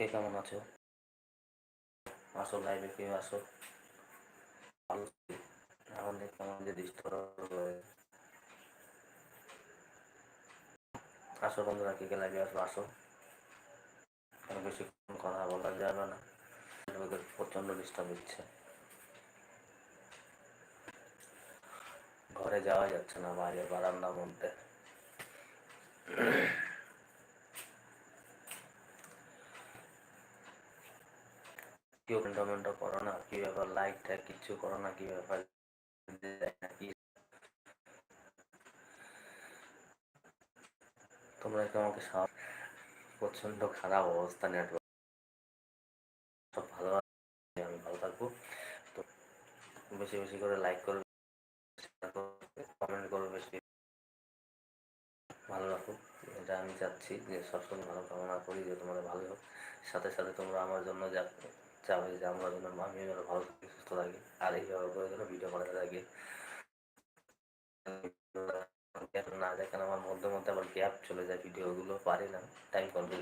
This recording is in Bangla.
কে কেমন আছো? আসো লাইভে কেউ আসো। ভালো আমাদের ডিস্টার্ব আসো বন্ধুরা, কে কে লাইভে আসো আসো। বেশিক্ষণ কথা বলা যাবে না। প্রচণ্ড ডিস্টার্ব হচ্ছে ঘরে যাওয়া যাচ্ছে না বাইরে, বারান্দার মধ্যে। কেউ কমেন্টও করো না? কি ব্যাপার? লাইক কিচ্ছু করো না? কি ব্যাপার? তোমরা একটু আমাকে প্রচণ্ড খারাপ অবস্থা নেটওয়ার্ক সব ভালো আমি ভালো থাকব। তো বেশি বেশি করে লাইক করবে কমেন্ট করবে বেশি। ভালো রাখো এটা আমি চাচ্ছি যে সবসময় ভালো কামনা করি যে তোমাদের ভালো হোক। সাথে সাথে তোমরা আমার জন্য যা চাবে হয়েছে আমরা যেন আমি যেন ভালো থাকি, সুস্থ থাকি। আর এইভাবে যেন ভিডিও বানাতে থাকি। না দেখেন, আমার মধ্যে মধ্যে আবার গ্যাপ চলে যায় ভিডিওগুলো পারি না। Time control